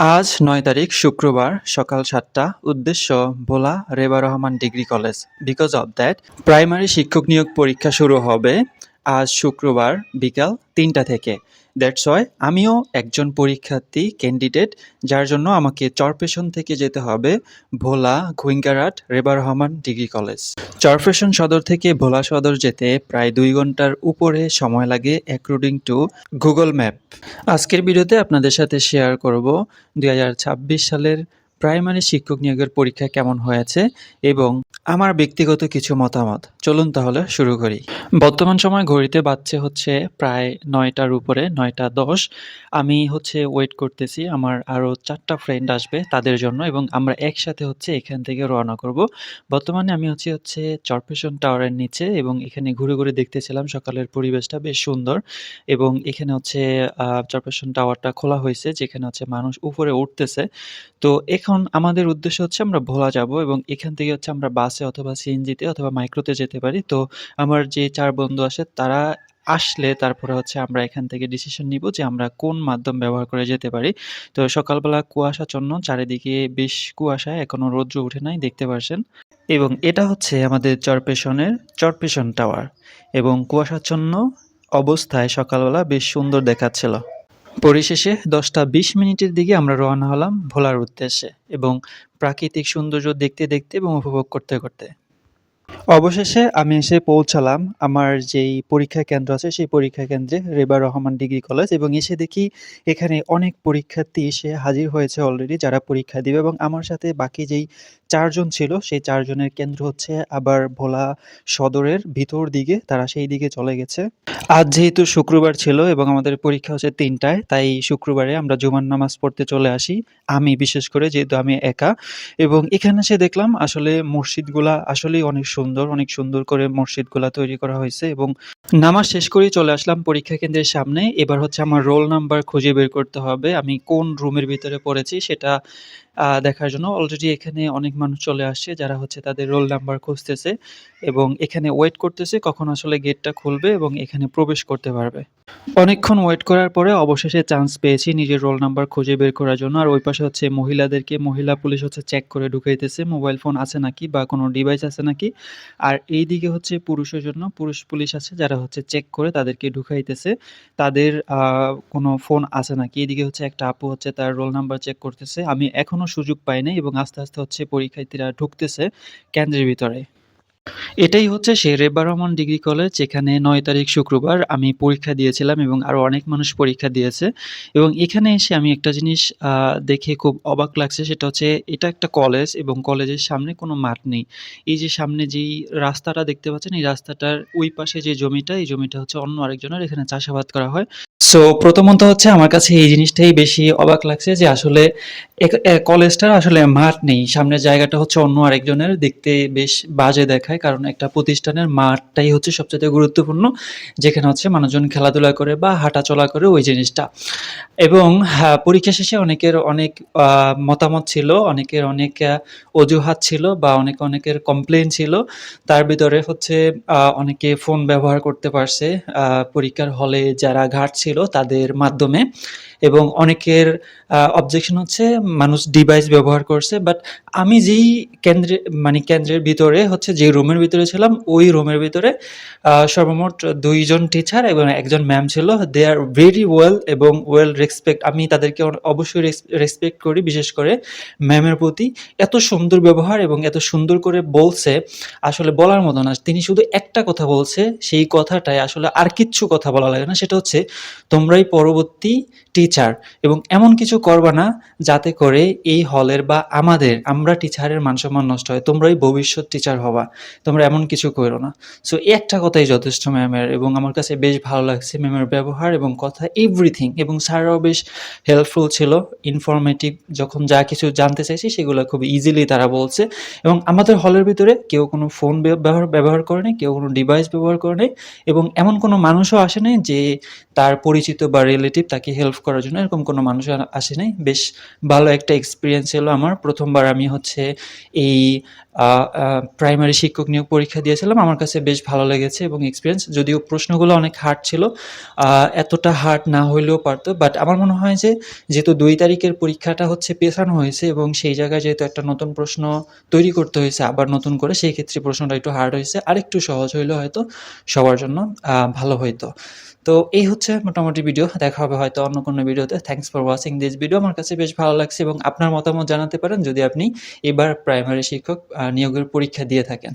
আজ নয় তারিখ, শুক্রবার, সকাল সাতটা। উদ্দেশ্য, Bhola Reba Rahman degree college. Because of that primary শিক্ষক নিয়োগ পরীক্ষা শুরু হবে আজ শুক্রবার বিকাল তিনটা থেকে। দ্যাটস ওয়াই আমিও একজন পরীক্ষার্থী ক্যান্ডিডেট যার জন্য আমাকে চরপেশন থেকে যেতে হবে, ভোলা ঘুইঙ্গারাট, রেবা রহমান ডিগ্রি কলেজ। চরপেশন সদর থেকে ভোলা সদর যেতে প্রায় দুই ঘণ্টার উপরে সময় লাগে অ্যাকর্ডিং টু গুগল ম্যাপ আজকের ভিডিওতে আপনাদের সাথে শেয়ার করব দুই হাজার ছাব্বিশ সালের প্রাইমারি শিক্ষক নিয়োগের পরীক্ষা কেমন হয়েছে এবং আমার ব্যক্তিগত কিছু মতামত? চলুন তাহলে শুরু করি। বর্তমান সময় ঘড়িতে বাজছে হচ্ছে প্রায় নয়টার উপরে, নয়টা দশ। আমি হচ্ছে ওয়েট করতেছি, আমার আরও চারটা ফ্রেন্ড আসবে তাদের জন্য এবং আমরা একসাথে হচ্ছে এখান থেকে রওনা করব। বর্তমানে আমি হচ্ছে হচ্ছে চরপেশন টাওয়ারের নিচে এবং এখানে ঘুরে ঘুরে দেখতেছিলাম সকালের পরিবেশটা বেশ সুন্দর এবং এখানে হচ্ছে চরপেশন টাওয়ারটা খোলা হয়েছে যেখানে হচ্ছে মানুষ উপরে উঠতেছে। তো এখন আমাদের উদ্দেশ্য হচ্ছে আমরা ভোলা যাব এবং এখান থেকে হচ্ছে আমরা বাসে অথবা সিএনজিতে অথবা মাইক্রোতে যেতে পারি। তো আমার যে চার বন্ধু আসে তারা আসলে তারপরে হচ্ছে আমরা এখান থেকে ডিসিশন নিব যে আমরা কোন মাধ্যম ব্যবহার করে যেতে পারি। তো সকালবেলা কুয়াশাচ্ছন্ন চারিদিকে বেশ কুয়াশা, এখনও রৌদ্র উঠে নাই, দেখতে পারছেন। এবং এটা হচ্ছে আমাদের চরপেশনের চরপেশন টাওয়ার এবং কুয়াশাচ্ছন্ন অবস্থায় সকালবেলা বেশ সুন্দর দেখাচ্ছিল। পরিশেষে দশটা বিশ মিনিটের দিকে আমরা রওনা হলাম ভোলার উদ্দেশ্যে এবং প্রাকৃতিক সৌন্দর্য দেখতে দেখতে এবং উপভোগ করতে করতে। অবশেষে আমি এসে পৌঁছালাম। আমার যেই পরীক্ষা কেন্দ্র আছে, সেই পরীক্ষা কেন্দ্রে রেবা রহমান ডিগ্রি কলেজ এবং এসে দেখি এখানে অনেক পরীক্ষার্থী এসে হাজির হয়েছে অলরেডি যারা পরীক্ষা দিবে এবং আমার সাথে বাকি যেই চারজন ছিল, সেই চারজনের কেন্দ্র হচ্ছে আবার ভোলা সদরের ভিতর দিকে, তারা সেই দিকে চলে গেছে। আজ যেহেতু শুক্রবার ছিল এবং আমাদের পরীক্ষা হচ্ছে তিনটায়, তাই শুক্রবারে আমরা জুমার নামাজ পড়তে চলে আসি। আমি বিশেষ করে যেহেতু আমি একা এবং এখানে এসে দেখলাম আসলে মসজিদগুলা আসলেই অনেক সুন্দর, অনেক সুন্দর করে মসজিদগুলা তৈরি করা হয়েছে এবং নামাজ শেষ করে চলে আসলাম পরীক্ষা কেন্দ্রের সামনে। এবার হচ্ছে আমার রোল নাম্বার খুঁজে বের করতে হবে। আমি কোন রুমের ভিতরে পড়েছি সেটা দেখার জন্য। অলরেডি এখানে অনেক মানুষ চলে আসছে যারা হচ্ছে তাদের রোল নাম্বার খুঁজতেছে এবং এখানে ওয়েট করতেছে কখন আসলে গেটটা খুলবে এবং এখানে প্রবেশ করতে পারবে। অনেকক্ষণ ওয়েট করার পরে অবশেষে চান্স পেয়েছি নিজের রোল নাম্বার খুঁজে বের করার জন্য। আর ওই পাশে হচ্ছে মহিলাদেরকে, মহিলা পুলিশ হচ্ছে চেক করে ঢুকাইতেছে মোবাইল ফোন আছে নাকি বা কোনো ডিভাইস আছে নাকি। আর এই দিকে হচ্ছে পুরুষের জন্য পুরুষ পুলিশ আছে যারা হচ্ছে চেক করে তাদেরকে ঢুকাইতেছে। তাদের কোনো ফোন আছে নাকি? এদিকে হচ্ছে একটা আপু হচ্ছে তার রোল নাম্বার চেক করতেছে। আমি এখনও সুযোগ পাই নাই এবং আস্তে আস্তে হচ্ছে পরীক্ষার্থীরা ঢুকতেছে কেন্দ্রের ভিতরে। এটাই হচ্ছে সেই রেবা রহমান ডিগ্রি কলেজ, যেখানে নয় তারিখ শুক্রবার আমি পরীক্ষা দিয়েছিলাম এবং আরও অনেক মানুষ পরীক্ষা দিয়েছে। এবং এখানে এসে আমি একটা জিনিস দেখে খুব অবাক লাগছে, সেটা হচ্ছে এটা একটা কলেজ এবং কলেজের সামনে কোনো মাঠ নেই। এই যে সামনে যেই রাস্তাটা দেখতে পাচ্ছেন, এই রাস্তাটার ওই পাশে যে জমিটা, এই জমিটা হচ্ছে অন্য আরেকজনের, এখানে চাষাবাদ করা হয়। সো প্রথমত হচ্ছে আমার কাছে এই জিনিসটাই বেশি অবাক লাগছে যে আসলে কলেজটার আসলে মাঠ নেই। সামনের জায়গাটা হচ্ছে অন্য আরেকজনের। দেখতে বেশ বাজে দেখায়, কারণ একটা প্রতিষ্ঠানের মাঠটাই হচ্ছে সবচেয়ে গুরুত্বপূর্ণ, যেখানে হচ্ছে মানুষজন খেলাধুলা করে বা হাঁটা চলা করে ওই জিনিসটা। এবং পরীক্ষা শেষে অনেকের অনেক মতামত ছিল, অনেকের অনেক অজুহাত ছিল বা অনেক, অনেকের কমপ্লেন ছিল। তার ভিতরে হচ্ছে অনেকে ফোন ব্যবহার করতে পারছে। পরীক্ষার হলে যারা ঘাট ছিল তাদের মাধ্যমে। এবং অনেকের অবজেকশন হচ্ছে মানুষ ডিভাইস ব্যবহার করছে বাট আমি যেই কেন্দ্রে মানে কেন্দ্রের ভিতরে, হচ্ছে যে রুমের ভিতরে ছিলাম, ওই রুমের ভিতরে সর্বমোট দুইজন টিচার এবং একজন ম্যাম ছিল। দে আর ভেরি ওয়েল এবং ওয়েল রেসপেক্ট আমি তাদেরকে অবশ্যই রেসপেক্ট করি, বিশেষ করে ম্যামের প্রতি। এত সুন্দর ব্যবহার এবং এত সুন্দর করে বলছে, আসলে বলার মতো না। তিনি শুধু একটা কথা বলছে, সেই কথাটাই আসলে আর কিচ্ছু কথা বলা লাগে না। সেটা হচ্ছে, তোমরাই পরবর্তী টিচার এবং এমন কিছু করবা না, যাতে করে এই হলের বা আমাদের, আমরা টিচারের মানসম্মান নষ্ট হয়, তোমরাই ভবিষ্যৎ টিচার হবা, তোমরা এমন কিছু করো না। সো একটা কথাই যথেষ্ট ম্যামের এবং আমার কাছে বেশ ভালো লাগছে ম্যামের ব্যবহার এবং কথা এভরিথিং এবং স্যাররাও বেশ হেল্পফুল ছিল ইনফরমেটিভ যখন যা কিছু জানতে চাইছি সেগুলো খুব ইজিলি তারা বলছে, এবং আমাদের হলের ভিতরে কেউ কোনো ফোন ব্যবহার ব্যবহার করে কেউ কোনো ডিভাইস ব্যবহার করে নাই, এবং এমন কোনো মানুষও আসে নাই যে তার পরিচিত বা রিলেটিভ তাকে হেল্প করার জন্য এরকম কোনো মানুষ আসে নাই, বেশ ভালো একটা এক্সপিরিয়েন্স ছিল আমার। প্রথমবার আমি হচ্ছে এই প্রাইমারি শিক্ষক নিয়োগ পরীক্ষা দিয়েছিলাম। আমার কাছে বেশ ভালো লেগেছে এবং এক্সপিরিয়েন্স যদিও প্রশ্নগুলো অনেক হার্ড ছিল এতটা হার্ড না হইলেও পারতো। বাট আমার মনে হয় যে, যেহেতু দুই তারিখের পরীক্ষাটা হচ্ছে পেছানো হয়েছে এবং সেই জায়গায় যেহেতু একটা নতুন প্রশ্ন তৈরি করতে হয়েছে, আবার নতুন করে, সেই ক্ষেত্রে প্রশ্নটা একটু হার্ড হয়েছে। আর একটু সহজ হইলে হয়তো সবার জন্য ভালো হইতো। তো এই হচ্ছে মোটামুটি ভিডিও দেখা হবে হয়তো অন্য কোনো ভিডিওতে thanks for watching this video আমার কাছে বেশ ভালো লাগছে এবং আপনার মতামত জানাতে পারেন যদি আপনি এবার প্রাইমারি শিক্ষক নিয়োগের পরীক্ষা দিয়ে থাকেন।